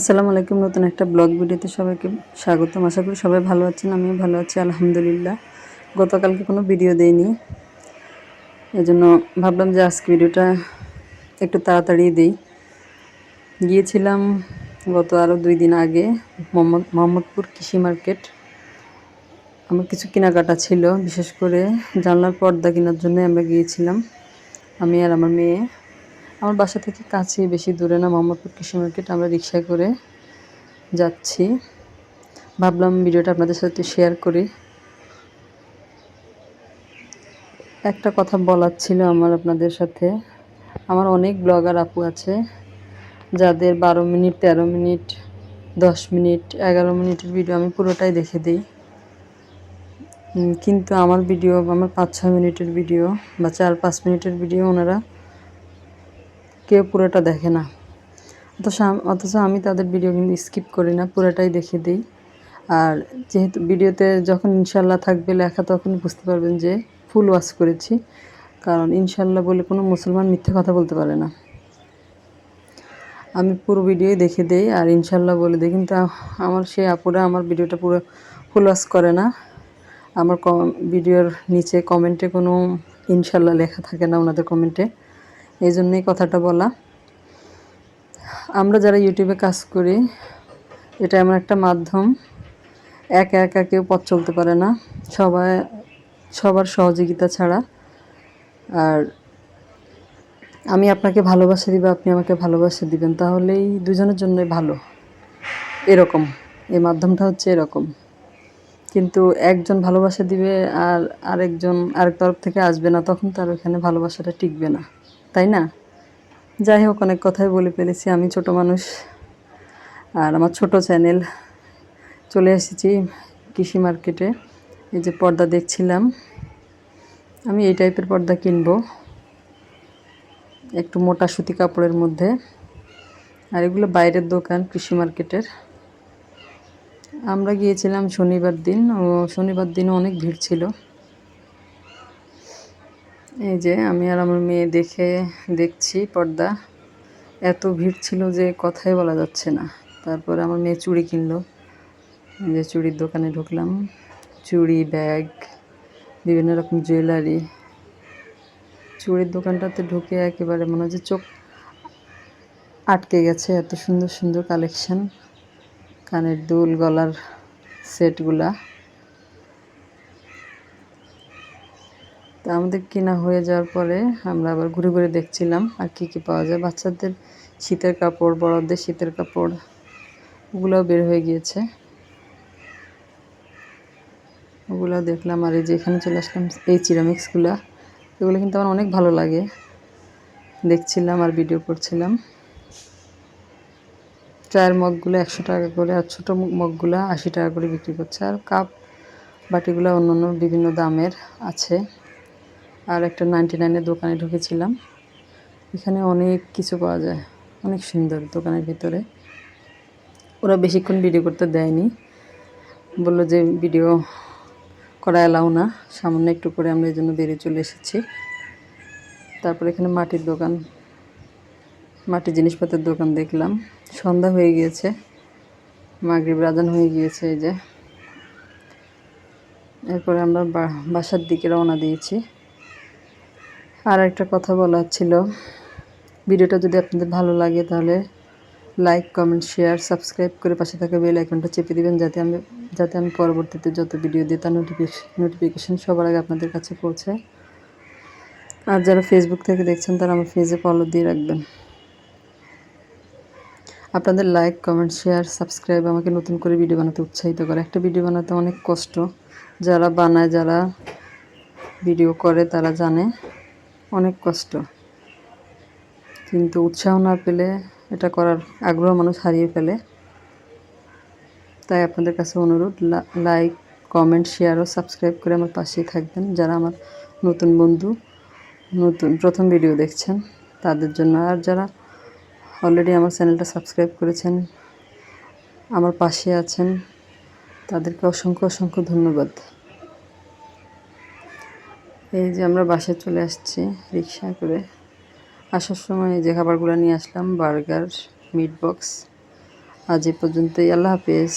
আসসালামু আলাইকুম। নতুন একটা ব্লগ ভিডিওতে সবাইকে স্বাগতম। আশা করি সবাই ভালো আছেন, আমিও ভালো আছি, আলহামদুলিল্লাহ। গতকালকে কোনো ভিডিও দেইনি। এজন্য ভাবলাম যে আজকে ভিডিওটা একটু তাড়াতাড়ি দিই। গিয়েছিলাম গত আরও দুই দিন আগে মোহাম্মদ, মোহাম্মদপুর কৃষি মার্কেট। আমার কিছু কেনাকাটা ছিল, বিশেষ করে জানলার পর্দা কেনার জন্য আমরা গিয়েছিলাম। আমি আর আমার মেয়ে। আমার বাসা থেকে কাছে বেশি দূরে না, মোহাম্মদপুর কৃষি মার্কেট। আমরা রিক্সায় করে যাচ্ছি। ভাবলাম ভিডিওটা আপনাদের সাথে শেয়ার করি। একটা কথা বলার ছিল আমার আপনাদের সাথে। আমার অনেক ব্লগার আপু আছে, যাদের বারো মিনিট, তেরো মিনিট, দশ মিনিট, এগারো মিনিটের ভিডিও আমি পুরোটাই দেখে দিই। কিন্তু আমার ভিডিও, আমার পাঁচ ছয় মিনিটের ভিডিও বা চার পাঁচ মিনিটের ভিডিও ওনারা কেউ পুরোটা দেখে না। অথচ অথচ আমি তাদের ভিডিও কিন্তু স্কিপ করি না, পুরোটাই দেখে দিই। আর যেহেতু ভিডিওতে যখন ইনশাল্লাহ থাকবে লেখা তখন বুঝতে পারবেন যে ফুল ওয়াশ করেছি। কারণ ইনশাল্লাহ বলে কোনো মুসলমান মিথ্যে কথা বলতে পারে না। আমি পুরো ভিডিওই দেখে দিই আর ইনশাল্লাহ বলে দিই। কিন্তু আমার সেই আপুরা আমার ভিডিওটা পুরো ফুল ওয়াশ করে না। আমার ভিডিওর নিচে কমেন্টে কোনো ইনশাল্লাহ লেখা থাকে না ওনাদের কমেন্টে এই জন্যই কথাটা বলা। আমরা যারা ইউটিউবে কাজ করি, এটা এমন একটা মাধ্যম, একা একা কেউ পথ চলতে পারে না। সবাই, সবার সহযোগিতা ছাড়া। আর আমি আপনাকে ভালোবাসা দিব, আপনি আমাকে ভালোবাসা দিবেন, তাহলেই দুজনের জন্যই ভালো। এরকম। এই মাধ্যমটা হচ্ছে এরকম। কিন্তু একজন ভালোবাসা দিবে আর আরেকজন, আরেক তরফ থেকে আসবে না, তখন তার ওখানে ভালোবাসাটা টিকবে না। তাই না? যাই হোক, অনেক কথাই বলে ফেলেছি। আমি ছোট মানুষ আর আমার ছোট চ্যানেল চলে এসেছি কৃষি মার্কেটে। এই যে পর্দা দেখছিলাম, আমি এই টাইপের পর্দা কিনব। একটু মোটা সুতি কাপড়ের মধ্যে। আর এগুলো বাইরের দোকান, কৃষি মার্কেটের। আমরা গিয়েছিলাম শনিবার দিন। ও শনিবার দিনও অনেক ভিড় ছিল। এই যে আমি আর আমার মেয়ে দেখে দেখছি পর্দা। এত ভিড় ছিল যে কথাই বলা যাচ্ছে না। তারপরে আমার মেয়ে চুড়ি কিনলো। যে চুড়ির দোকানে ঢুকলাম। চুড়ি, ব্যাগ, বিভিন্ন রকম জুয়েলারি। চুড়ির দোকানটাতে ঢুকে একেবারে মনে হচ্ছে চোখ আটকে গেছে এত সুন্দর সুন্দর কালেকশন কানের দুল, গলার সেটগুলা আমাদের কেনা হয়ে যাওয়ার পরে আমরা আবার ঘুরে ঘুরে দেখছিলাম আর কী কী পাওয়া যায়। বাচ্চাদের শীতের কাপড়, বড়দের শীতের কাপড়, ওগুলোও বের হয়ে গিয়েছে। ওগুলো দেখলাম আর এই যে এখানে চলে আসলাম, এই চিরামিক্সগুলা এগুলো কিন্তু আমার অনেক ভালো লাগে। দেখছিলাম আর ভিডিও করছিলাম। চায়ের মগগুলো একশো টাকা করে আর ছোটো মগগুলো আশি টাকা করে বিক্রি করছে। আর কাপ বাটিগুলো অন্য অন্য বিভিন্ন দামের আছে। আর একটা নাইনটি নাইনের দোকানে ঢুকেছিলাম। এখানে অনেক কিছু পাওয়া যায়, অনেক সুন্দর দোকানের ভিতরে। ওরা বেশিক্ষণ ভিডিও করতে দেয়নি। বলল যে ভিডিও করা এলাও না, সামান্য একটু করে আমরা এই জন্য বেরিয়ে চলে এসেছি। তারপর এখানে মাটির দোকান, মাটির জিনিসপত্রের দোকান দেখলাম। সন্ধ্যা হয়ে গিয়েছে, মাগরিব রাজান হয়ে গিয়েছে এই যে। এরপরে আমরা বাসার দিকে রওনা দিয়েছি। আর একটা কথা বলার ছিল। ভিডিওটা যদি আপনাদের ভালো লাগে তাহলে লাইক কমেন্ট শেয়ার সাবস্ক্রাইব করে পাশে থাকা বেল আইকনটা চেপে দিবেন যাতে আমি যাতে আমি পরবর্তীতে যত ভিডিও দিই তার নোটিফিকেশন নোটিফিকেশান সবার আগে আপনাদের কাছে পৌঁছায়। আর যারা ফেসবুক থেকে দেখছেন তারা আমার ফেসে ফলো দিয়ে রাখবেন। আপনাদের লাইক কমেন্ট শেয়ার সাবস্ক্রাইব আমাকে নতুন করে ভিডিও বানাতে উৎসাহিত করে। একটা ভিডিও বানাতে অনেক কষ্ট। যারা বানায়, যারা ভিডিও করে তারা জানে। অনেক কষ্ট। কিন্তু উৎসাহ না পেলে এটা করার আগ্রহ মানুষ হারিয়ে ফেলে। তাই আপনাদের কাছে অনুরোধ লাইক কমেন্ট শেয়ার ও সাবস্ক্রাইব করে আমার পাশেই থাকবেন। যারা আমার নতুন বন্ধু, নতুন প্রথম ভিডিও দেখছেন, তাদের জন্য। আর যারা অলরেডি আমার চ্যানেলটা সাবস্ক্রাইব করেছেন, আমার পাশে আছেন, তাদেরকে অসংখ্য অসংখ্য ধন্যবাদ। এই যে আমরা বাসে চলে আসছি রিক্সা করে। আসার সময় যে খাবারগুলো নিয়ে আসলাম, বার্গার, মিট বক্স। আজ এ পর্যন্তই। আল্লাহ হাফেজ।